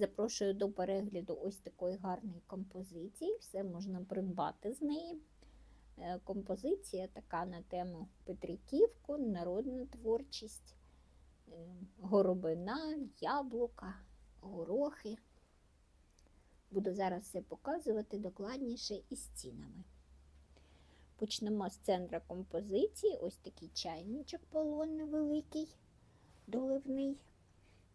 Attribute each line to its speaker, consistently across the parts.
Speaker 1: запрошую до перегляду ось такої гарної композиції. Все можна придбати з неї. Е, Композиція така на тему Петриківку, народна творчість, е, горобина, яблука, горохи. Буду зараз все показувати докладніше із цінами. Почнемо з центра композиції. Ось такий чайничок полонний великий, доливний.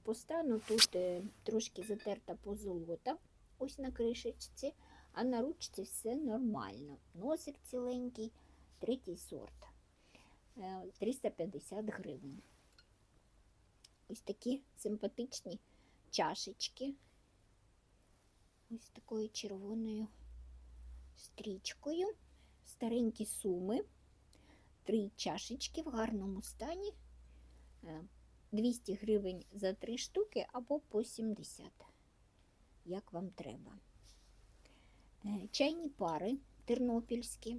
Speaker 1: Постану тут е, трошки затерта позолота, ось на кришечці, а на ручці все нормально. Носик ціленький, третій сорт. Е, 350 гривень. Ось такі симпатичні чашечки. Ось такою червоною стрічкою. Старенькі суми. Три чашечки в гарному стані. Е, 200 гривень за три штуки або по 70, як вам треба. Е, Чайні пари тернопільські.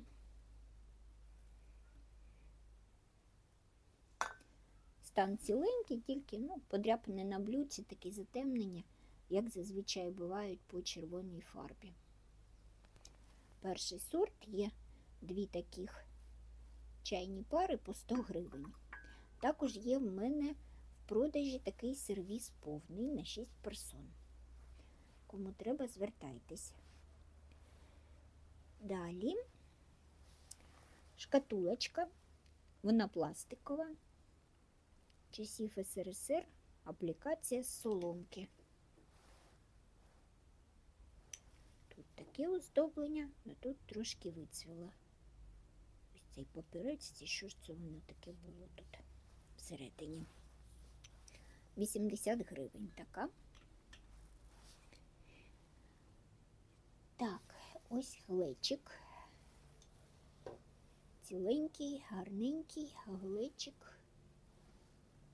Speaker 1: Стан ціленький, тільки ну, подряпини на блюдці, такі затемнення, як зазвичай бувають по червоній фарбі. Перший сорт є дві таких чайні пари по 100 гривень. Також є в мене продажі такий сервіс повний на 6 персон. Кому треба, звертайтесь. Далі шкатулочка, вона пластикова, часів СРСР, аплікація з соломки. Тут таке оздоблення, а тут трошки вицвіло. Ось цей папірець, що ж це воно таке було тут всередині. 80 гривень така. Так, ось глечик. Ціленький, гарненький глечик.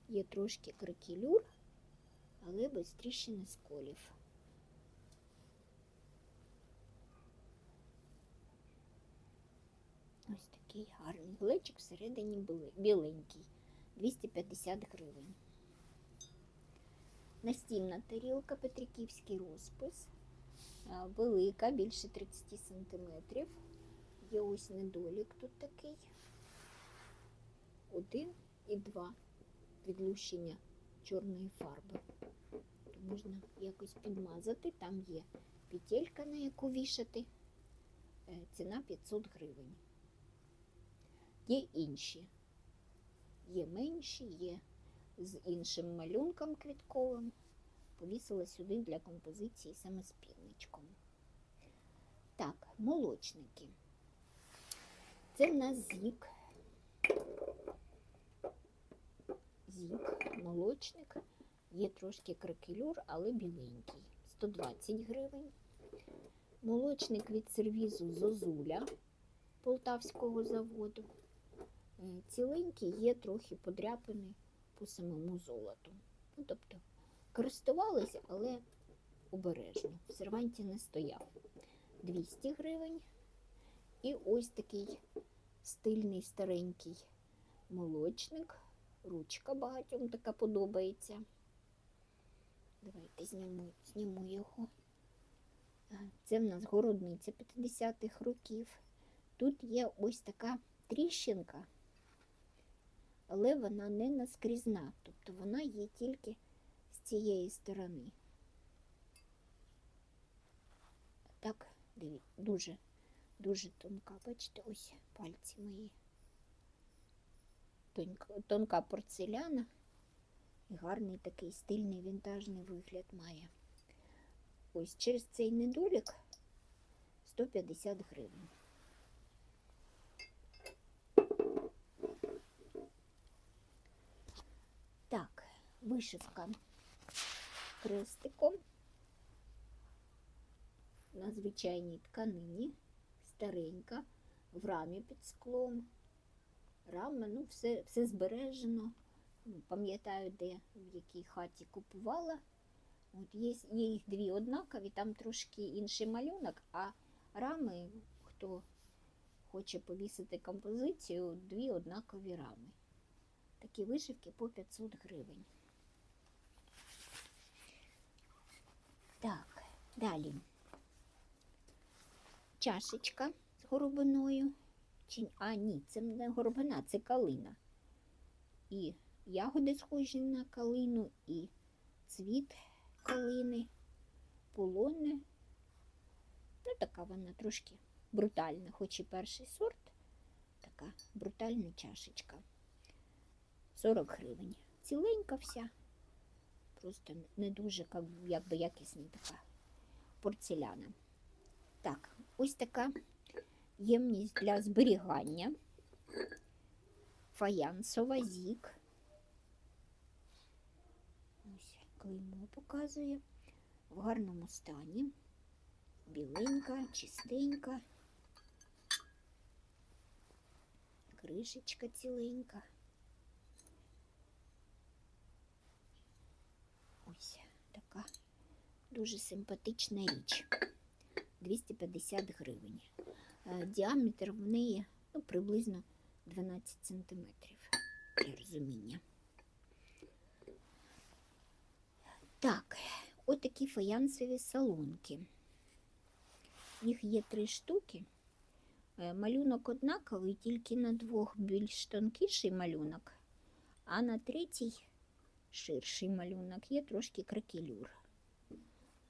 Speaker 1: Є трошки кракелюр, але без тріщини сколів. Ось такий гарний глечик всередині біленький. 250 гривень. Настільна тарілка Петриківський розпис. Велика, більше 30 см. Є ось недолік тут такий. Один і два відлущення чорної фарби. То можна якось підмазати. Там є петелька, на яку вішати. Е, Ціна 500 гривень. Є інші. Є менші, є з іншим малюнком квітковим. Повісила сюди для композиції саме з. Так, молочники. Це в нас зік. Зік, молочник. Є трошки кракелюр, але біленький. 120 гривень. Молочник від сервізу Зозуля Полтавського заводу. Ціленький є трохи подряпаний по самому золоту. Ну, тобто користувалися, але обережно. В серванті не стояв. 200 гривень. І ось такий стильний старенький молочник. Ручка багатьом така подобається. Давайте зніму, зніму його. Це в нас городниця 50-х років. Тут є ось така тріщинка, але вона не наскрізна, тобто вона є тільки з цієї сторони. Так, дивіться, дуже, дуже тонка, бачите, ось пальці мої. Тонька, тонка порцеляна і гарний такий стильний вінтажний вигляд має. Ось через цей недолік 150 гривень. Вишивка крестиком на звичайній тканині, старенька, в рамі під склом. Рама, ну, все, все збережено. Пам'ятаю, де в якій хаті купувала. От є, є їх дві однакові, там трошки інший малюнок, а рами, хто хоче повісити композицію, дві однакові рами. Такі вишивки по 500 гривень. Так, далі. Чашечка з горобиною. Чи... А, ні, це не горобина, це калина. І ягоди схожі на калину, і цвіт калини, полонне. Ну, така вона трошки брутальна, хоч і перший сорт. Така брутальна чашечка. 40 гривень. Ціленька вся. Просто не дуже якби якісна така порцеляна. Так, ось така ємність для зберігання. Фаянсова зік. Ось клеймо показує. В гарному стані. Біленька, чистенька. Кришечка ціленька. Ось така дуже симпатична річ. 250 гривень. Е, Діаметр в неї ну, приблизно 12 сантиметрів для розуміння. Так, отакі фаянсові салонки. Їх є три штуки. Е, Малюнок однаковий, тільки на двох більш тонкіший малюнок, а на третій ширший малюнок є трошки кракелюр.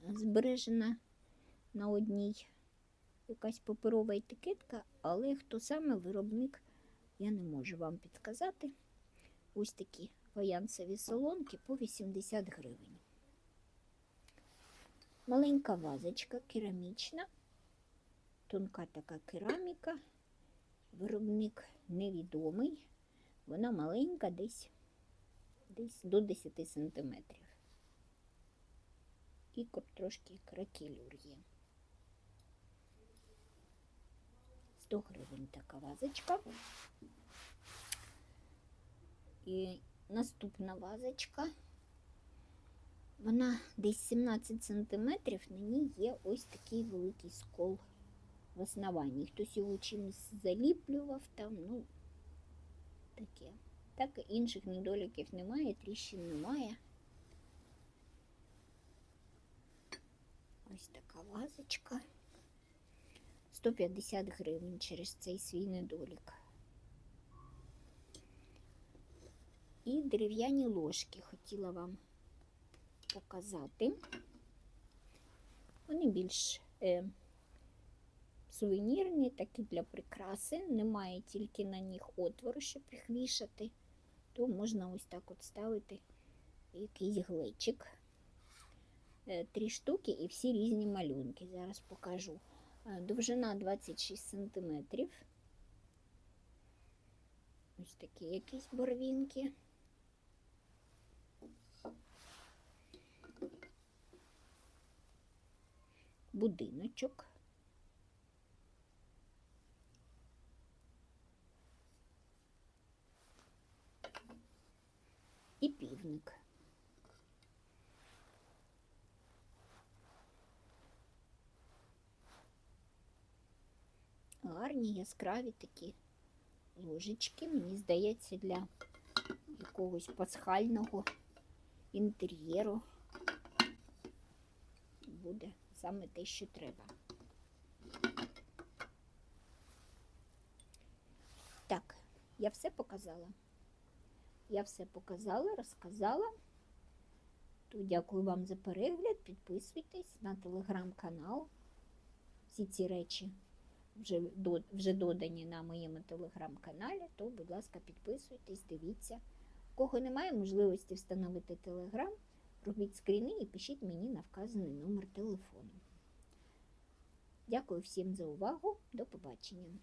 Speaker 1: Збережена на одній якась паперова етикетка, але хто саме виробник, я не можу вам підказати. Ось такі фаянсові солонки по 80 гривень. Маленька вазочка керамічна, тонка така кераміка, виробник невідомий. Вона маленька, десь, десь до 10 сантиметрів. І трошки кракелюр є. 100 гривень така вазочка. І наступна вазочка. Вона десь 17 сантиметрів, на ній є ось такий великий скол в основанні. Хтось його чимось заліплював там, ну, таке. Так інших недоліків немає, тріщин немає. Ось така вазочка. 150 гривень через цей свій недолік. І дерев'яні ложки хотіла вам показати. Вони більш е, сувенірні, такі для прикраси. Немає тільки на них отвору, щоб їх вішати, то можна ось так от ставити якийсь глечик. Е, Три штуки і всі різні малюнки. Зараз покажу. Е, Довжина 26 сантиметрів. Ось такі якісь борвінки. Будиночок. І півник. Гарні, яскраві такі ложечки, мені здається, для якогось пасхального інтер'єру буде саме те, що треба. Так, я все показала. Я все показала, розказала. То дякую вам за перегляд. Підписуйтесь на телеграм-канал. Всі ці речі вже, вже додані на моєму телеграм-каналі, то, будь ласка, підписуйтесь, дивіться. Кого немає можливості встановити телеграм, робіть скріни і пишіть мені на вказаний номер телефону. Дякую всім за увагу. До побачення.